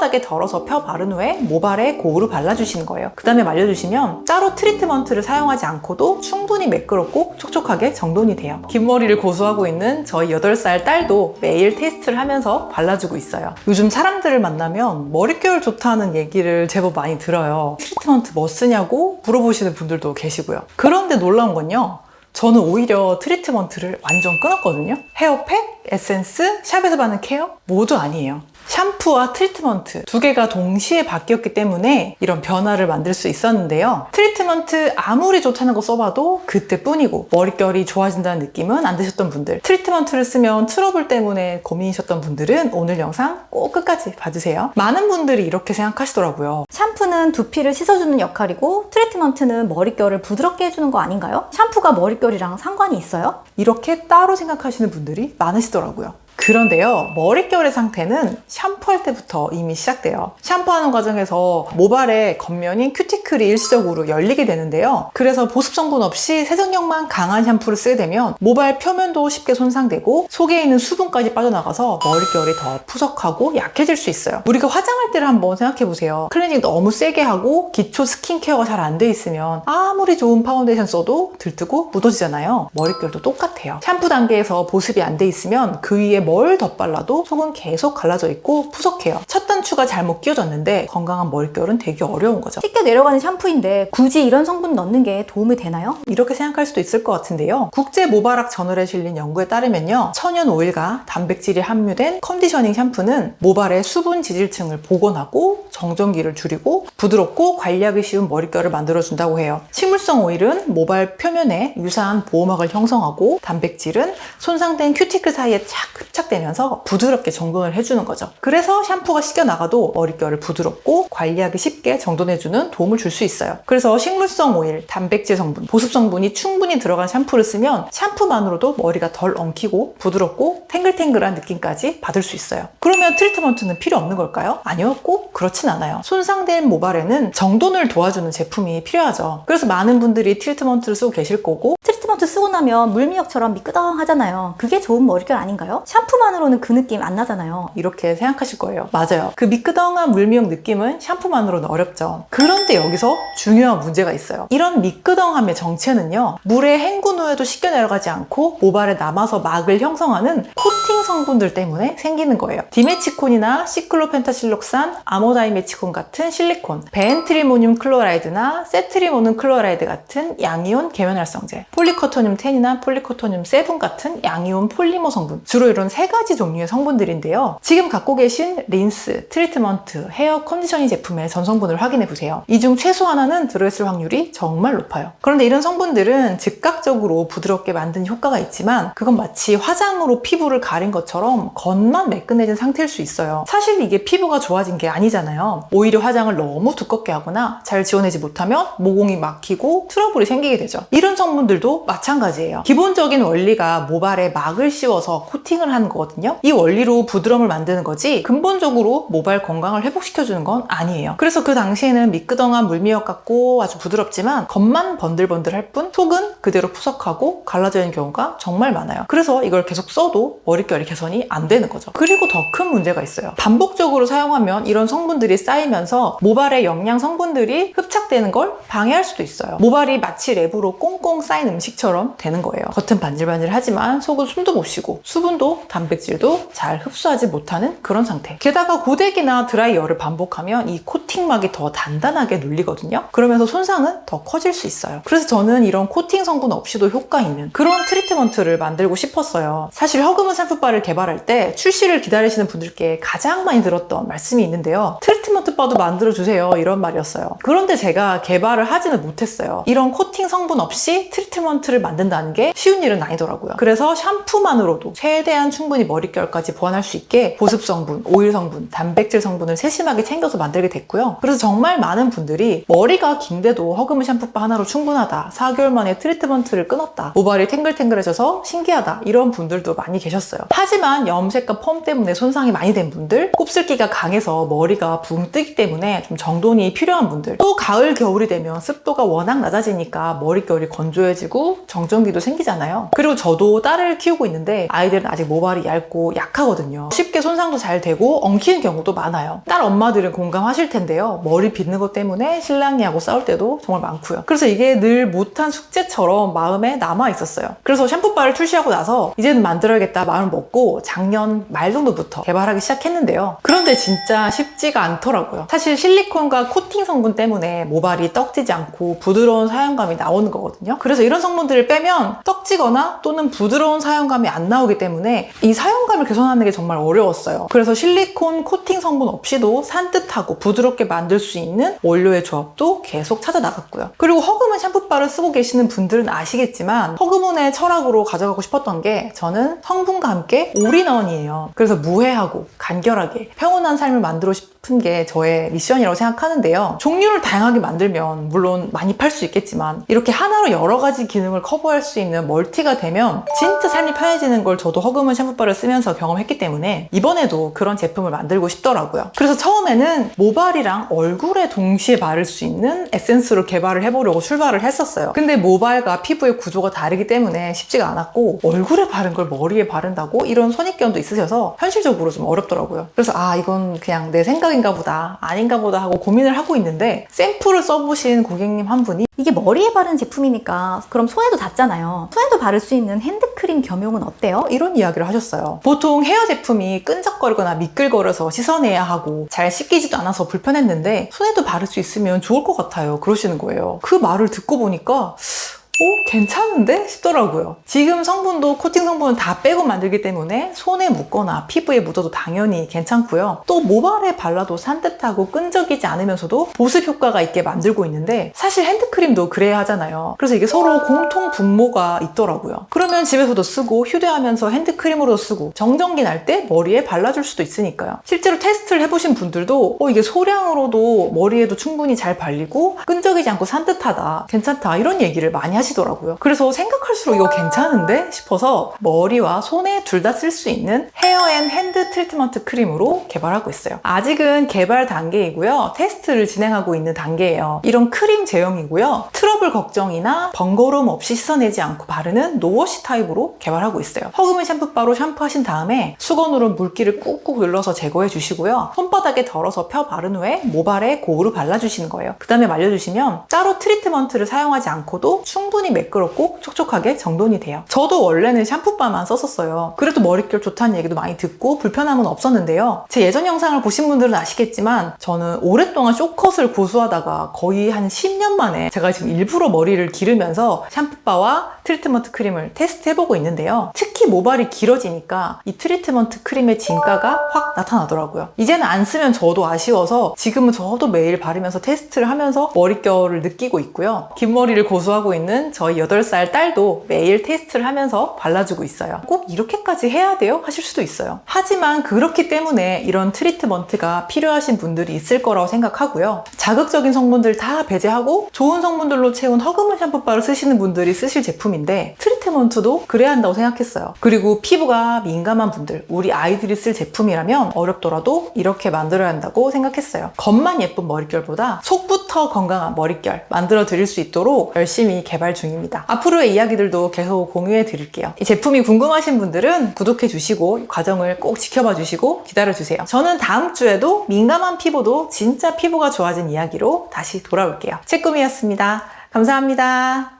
손바닥에 덜어서 펴 바른 후에 모발에 고루 발라주시는 거예요. 그 다음에 말려주시면 따로 트리트먼트를 사용하지 않고도 충분히 매끄럽고 촉촉하게 정돈이 돼요. 긴 머리를 고수하고 있는 저희 8살 딸도 매일 테스트를 하면서 발라주고 있어요. 요즘 사람들을 만나면 머릿결 좋다는 얘기를 제법 많이 들어요. 트리트먼트 뭐 쓰냐고 물어보시는 분들도 계시고요. 그런데 놀라운 건요. 저는 오히려 트리트먼트를 완전 끊었거든요. 헤어팩, 에센스, 샵에서 받는 케어 모두 아니에요. 샴푸와 트리트먼트 두 개가 동시에 바뀌었기 때문에 이런 변화를 만들 수 있었는데요. 트리트먼트 아무리 좋다는 거 써봐도 그때뿐이고 머릿결이 좋아진다는 느낌은 안 드셨던 분들 트리트먼트를 쓰면 트러블 때문에 고민이셨던 분들은 오늘 영상 꼭 끝까지 봐주세요. 많은 분들이 이렇게 생각하시더라고요. 샴푸는 두피를 씻어주는 역할이고 트리트먼트는 머릿결을 부드럽게 해주는 거 아닌가요? 샴푸가 머릿결이랑 상관이 있어요? 이렇게 따로 생각하시는 분들이 많으시더라고요. 그런데요, 머릿결의 상태는 샴푸할 때부터 이미 시작돼요. 샴푸하는 과정에서 모발의 겉면인 큐티클이 일시적으로 열리게 되는데요. 그래서 보습 성분 없이 세정력만 강한 샴푸를 쓰게 되면 모발 표면도 쉽게 손상되고 속에 있는 수분까지 빠져나가서 머릿결이 더 푸석하고 약해질 수 있어요. 우리가 화장할 때를 한번 생각해 보세요. 클렌징 너무 세게 하고 기초 스킨케어가 잘 안 돼 있으면 아무리 좋은 파운데이션 써도 들뜨고 묻어지잖아요. 머릿결도 똑같아요. 샴푸 단계에서 보습이 안 돼 있으면 그 위에 뭘더 발라도 속은 계속 갈라져 있고 푸석해요. 첫 단추가 잘못 끼워졌는데 건강한 머릿결은 되게 어려운 거죠. 쉽게 내려가는 샴푸인데 굳이 이런 성분 넣는 게 도움이 되나요? 이렇게 생각할 수도 있을 것 같은데요. 국제 모발학 저널에 실린 연구에 따르면요. 천연 오일과 단백질이 함유된 컨디셔닝 샴푸는 모발의 수분 지질층을 복원하고 정전기를 줄이고 부드럽고 관리하기 쉬운 머릿결을 만들어준다고 해요. 식물성 오일은 모발 표면에 유사한 보호막을 형성하고 단백질은 손상된 큐티클 사이에 착 흡착 되면서 부드럽게 정돈을 해주는 거죠. 그래서 샴푸가 씻겨 나가도 머릿결을 부드럽고 관리하기 쉽게 정돈해주는 도움을 줄 수 있어요. 그래서 식물성 오일, 단백질 성분, 보습 성분이 충분히 들어간 샴푸를 쓰면 샴푸만으로도 머리가 덜 엉키고 부드럽고 탱글탱글한 느낌까지 받을 수 있어요. 그러면 트리트먼트는 필요 없는 걸까요? 아니요, 꼭 그렇진 않아요. 손상된 모발에는 정돈을 도와주는 제품이 필요하죠. 그래서 많은 분들이 트리트먼트를 쓰고 계실 거고 트리트먼트 쓰고 나면 물미역처럼 미끄덩하잖아요. 그게 좋은 머릿결 아닌가요? 샴푸만으로는 그 느낌 안 나잖아요. 이렇게 생각하실 거예요. 맞아요. 그 미끄덩한 물미역 느낌은 샴푸만으로는 어렵죠. 그런데 여기서 중요한 문제가 있어요. 이런 미끄덩함의 정체는요. 물에 헹군 후에도 씻겨 내려가지 않고 모발에 남아서 막을 형성하는 코팅 성분들 때문에 생기는 거예요. 디메치콘이나 시클로펜타실록산, 아모다이메치콘 같은 실리콘, 벤트리모늄 클로라이드나 세트리모늄 클로라이드 같은 양이온 계면활성제, 폴리 코토늄 10이나 폴리코토늄 7 같은 양이온 폴리머 성분, 주로 이런 세 가지 종류의 성분들인데요. 지금 갖고 계신 린스, 트리트먼트, 헤어 컨디셔닝 제품의 전성분을 확인해 보세요. 이 중 최소 하나는 들어있을 확률이 정말 높아요. 그런데 이런 성분들은 즉각적으로 부드럽게 만드는 효과가 있지만 그건 마치 화장으로 피부를 가린 것처럼 겉만 매끈해진 상태일 수 있어요. 사실 이게 피부가 좋아진 게 아니잖아요. 오히려 화장을 너무 두껍게 하거나 잘 지워내지 못하면 모공이 막히고 트러블이 생기게 되죠. 이런 성분들도 마찬가지예요. 기본적인 원리가 모발에 막을 씌워서 코팅을 하는 거거든요. 이 원리로 부드러움을 만드는 거지 근본적으로 모발 건강을 회복시켜주는 건 아니에요. 그래서 그 당시에는 미끄덩한 물미역 같고 아주 부드럽지만 겉만 번들번들할 뿐 속은 그대로 푸석하고 갈라져 있는 경우가 정말 많아요. 그래서 이걸 계속 써도 머릿결이 개선이 안 되는 거죠. 그리고 더 큰 문제가 있어요. 반복적으로 사용하면 이런 성분들이 쌓이면서 모발의 영양 성분들이 흡착되는 걸 방해할 수도 있어요. 모발이 마치 랩으로 꽁꽁 쌓인 음식 처럼 되는 거예요. 겉은 반질반질하지만 속은 숨도 못 쉬고 수분도 단백질도 잘 흡수하지 못하는 그런 상태. 게다가 고데기나 드라이어를 반복하면 이 코팅막이 더 단단하게 눌리거든요. 그러면서 손상은 더 커질 수 있어요. 그래서 저는 이런 코팅 성분 없이도 효과 있는 그런 트리트먼트를 만들고 싶었어요. 사실 허그문 샴푸바를 개발할 때 출시를 기다리시는 분들께 가장 많이 들었던 말씀이 있는데요. 트리트먼트 바도 만들어주세요. 이런 말이었어요. 그런데 제가 개발을 하지는 못했어요. 이런 코팅 성분 없이 트리트먼 트를 만든다는 게 쉬운 일은 아니더라고요. 그래서 샴푸만으로도 최대한 충분히 머릿결까지 보완할 수 있게 보습 성분, 오일 성분, 단백질 성분을 세심하게 챙겨서 만들게 됐고요. 그래서 정말 많은 분들이 머리가 긴데도 허그문 샴푸바 하나로 충분하다. 4개월 만에 트리트먼트를 끊었다. 모발이 탱글탱글해져서 신기하다. 이런 분들도 많이 계셨어요. 하지만 염색과 펌 때문에 손상이 많이 된 분들, 곱슬기가 강해서 머리가 붕 뜨기 때문에 좀 정돈이 필요한 분들 또 가을 겨울이 되면 습도가 워낙 낮아지니까 머릿결이 건조해지고 정전기도 생기잖아요. 그리고 저도 딸을 키우고 있는데 아이들은 아직 모발이 얇고 약하거든요. 쉽게 손상도 잘 되고 엉키는 경우도 많아요. 딸 엄마들은 공감하실 텐데요. 머리 빗는 것 때문에 신랑이하고 싸울 때도 정말 많고요. 그래서 이게 늘 못한 숙제처럼 마음에 남아 있었어요. 그래서 샴푸바를 출시하고 나서 이제는 만들어야겠다 마음을 먹고 작년 말 정도부터 개발하기 시작했는데요. 그런데 진짜 쉽지가 않더라고요. 사실 실리콘과 코팅 성분 때문에 모발이 떡지지 않고 부드러운 사용감이 나오는 거거든요. 그래서 이런 성분 들을 빼면 떡지거나 또는 부드러운 사용감이 안 나오기 때문에 이 사용감을 개선하는 게 정말 어려웠어요. 그래서 실리콘 코팅 성분 없이도 산뜻하고 부드럽게 만들 수 있는 원료의 조합도 계속 찾아 나갔고요. 그리고 허그문 샴푸바를 쓰고 계시는 분들은 아시겠지만 허그문의 철학으로 가져가고 싶었던 게 저는 성분과 함께 올인원이에요. 그래서 무해하고 간결하게 평온한 삶을 만들고 싶은 게 저의 미션이라고 생각하는데요. 종류를 다양하게 만들면 물론 많이 팔 수 있겠지만 이렇게 하나로 여러 가지 기능을 커버할 수 있는 멀티가 되면 진짜 삶이 편해지는 걸 저도 허그문 샴푸바를 쓰면서 경험했기 때문에 이번에도 그런 제품을 만들고 싶더라고요. 그래서 처음에는 모발이랑 얼굴에 동시에 바를 수 있는 에센스로 개발을 해보려고 출발을 했었어요. 근데 모발과 피부의 구조가 다르기 때문에 쉽지가 않았고 얼굴에 바른 걸 머리에 바른다고? 이런 선입견도 있으셔서 현실적으로 좀 어렵더라고요. 그래서 아 이건 그냥 내 생각 인가 보다 아닌가 보다 하고 고민을 하고 있는데 샘플을 써보신 고객님 한 분이 이게 머리에 바르는 제품이니까 그럼 손에도 닿잖아요. 손에도 바를 수 있는 핸드크림 겸용은 어때요? 이런 이야기를 하셨어요. 보통 헤어 제품이 끈적거리거나 미끌거려서 씻어내야 하고 잘 씻기지도 않아서 불편했는데 손에도 바를 수 있으면 좋을 것 같아요. 그러시는 거예요. 그 말을 듣고 보니까 오, 괜찮은데? 싶더라고요. 지금 성분도 코팅 성분을 다 빼고 만들기 때문에 손에 묻거나 피부에 묻어도 당연히 괜찮고요. 또 모발에 발라도 산뜻하고 끈적이지 않으면서도 보습 효과가 있게 만들고 있는데 사실 핸드크림도 그래야 하잖아요. 그래서 이게 서로 공통 분모가 있더라고요. 그러면 집에서도 쓰고 휴대하면서 핸드크림으로 쓰고 정전기 날 때 머리에 발라줄 수도 있으니까요. 실제로 테스트를 해보신 분들도 어, 이게 소량으로도 머리에도 충분히 잘 발리고 끈적이지 않고 산뜻하다, 괜찮다 이런 얘기를 많이 하시더라고요. 그래서 생각할수록 이거 괜찮은데 싶어서 머리와 손에 둘 다 쓸 수 있는 헤어 앤 핸드 트리트먼트 크림으로 개발하고 있어요. 아직은 개발 단계이고요. 테스트를 진행하고 있는 단계예요. 이런 크림 제형이고요. 트러블 걱정이나 번거로움 없이 씻어내지 않고 바르는 노워시 타입으로 개발하고 있어요. 허그문 샴푸바로 샴푸하신 다음에 수건으로 물기를 꾹꾹 눌러서 제거해 주시고요. 손바닥에 덜어서 펴 바른 후에 모발에 고루 발라주시는 거예요. 그 다음에 말려주시면 따로 트리트먼트를 사용하지 않고도 충분히 매끄럽고 촉촉하게 정돈이 돼요. 저도 원래는 샴푸바만 썼었어요. 그래도 머릿결 좋다는 얘기도 많이 듣고 불편함은 없었는데요. 제 예전 영상을 보신 분들은 아시겠지만 저는 오랫동안 쇼컷을 고수하다가 거의 한 10년 만에 제가 지금 일부러 머리를 기르면서 샴푸바와 트리트먼트 크림을 테스트해보고 있는데요. 특히 모발이 길어지니까 이 트리트먼트 크림의 진가가 확 나타나더라고요. 이제는 안 쓰면 저도 아쉬워서 지금은 저도 매일 바르면서 테스트를 하면서 머릿결을 느끼고 있고요. 긴 머리를 고수하고 있는 저희 8살 딸도 매일 테스트를 하면서 발라주고 있어요. 꼭 이렇게까지 해야 돼요? 하실 수도 있어요. 하지만 그렇기 때문에 이런 트리트먼트가 필요하신 분들이 있을 거라고 생각하고요. 자극적인 성분들 다 배제하고 좋은 성분들로 채운 허그문 샴푸바를 쓰시는 분들이 쓰실 제품인데 트리트먼트도 그래야 한다고 생각했어요. 그리고 피부가 민감한 분들, 우리 아이들이 쓸 제품이라면 어렵더라도 이렇게 만들어야 한다고 생각했어요. 겉만 예쁜 머릿결보다 속부터 건강한 머릿결 만들어 드릴 수 있도록 열심히 개발 중입니다. 앞으로의 이야기들도 계속 공유해 드릴게요. 이 제품이 궁금하신 분들은 구독해 주시고 과정을 꼭 지켜봐 주시고 기다려 주세요. 저는 다음 주에도 민감한 피부도 진짜 피부가 좋아진 이야기로 다시 돌아올게요. 채꿈이었습니다. 감사합니다.